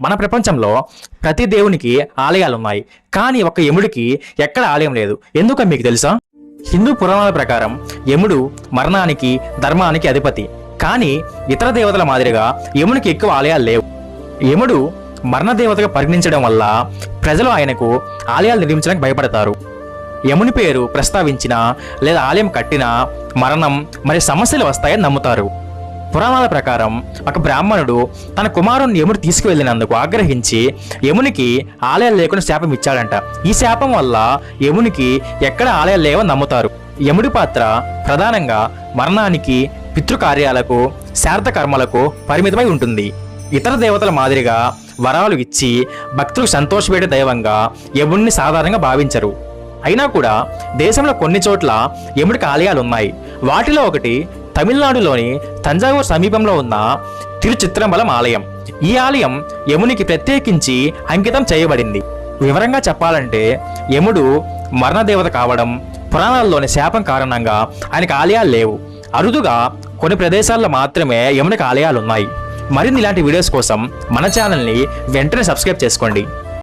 మన ప్రపంచంలో ప్రతి దేవునికి ఆలయాలు ఉన్నాయి కానీ ఒక యముడికి ఎక్కడ ఆలయం లేదు. ఎందుక మీకు తెలుసా? హిందూ పురాణాల ప్రకారం యముడు మరణానికి ధర్మానికి అధిపతి. కానీ ఇతర దేవతల మాదిరిగా యమునికి ఎక్కువ ఆలయాలు లేవు. యముడు మరణ దేవతగా పరిగణించడం వల్ల ప్రజలు ఆయనకు ఆలయాలు నిర్మించడానికి భయపడతారు. యముని పేరు ప్రస్తావించినా లేదా ఆలయం కట్టినా మరణం మరి సమస్యలు వస్తాయని నమ్ముతారు. పురాణాల ప్రకారం ఒక బ్రాహ్మణుడు తన కుమారుణ్ణి యముడు తీసుకువెళ్ళినందుకు ఆగ్రహించి యమునికి ఆలయాలు లేకుండా శాపం ఇచ్చాడంట. ఈ శాపం వల్ల యమునికి ఎక్కడ ఆలయాలు లేవో నమ్ముతారు. యముడి పాత్ర ప్రధానంగా మరణానికి పితృకార్యాలకు శారద కర్మలకు పరిమితమై ఉంటుంది. ఇతర దేవతల మాదిరిగా వరాలు ఇచ్చి భక్తులకు సంతోషపెట్టే దైవంగా యముడిని సాధారణంగా భావించరు. అయినా కూడా దేశంలో కొన్ని చోట్ల యముడికి ఆలయాలు ఉన్నాయి వాటిలో ఒకటి తమిళనాడులోని తంజావూరు సమీపంలో ఉన్న తిరుచిత్రంబలం ఆలయం. ఈ ఆలయం యమునికి ప్రత్యేకించి అంకితం చేయబడింది. వివరంగా చెప్పాలంటే యముడు మరణదేవత కావడం పురాణాల్లోని శాపం కారణంగా ఆయనకు ఆలయాలు లేవు. అరుదుగా కొన్ని ప్రదేశాల్లో మాత్రమే యమునికి ఆలయాలు ఉన్నాయి మరిన్ని ఇలాంటి వీడియోస్ కోసం మన ఛానల్ని వెంటనే సబ్స్క్రైబ్ చేసుకోండి.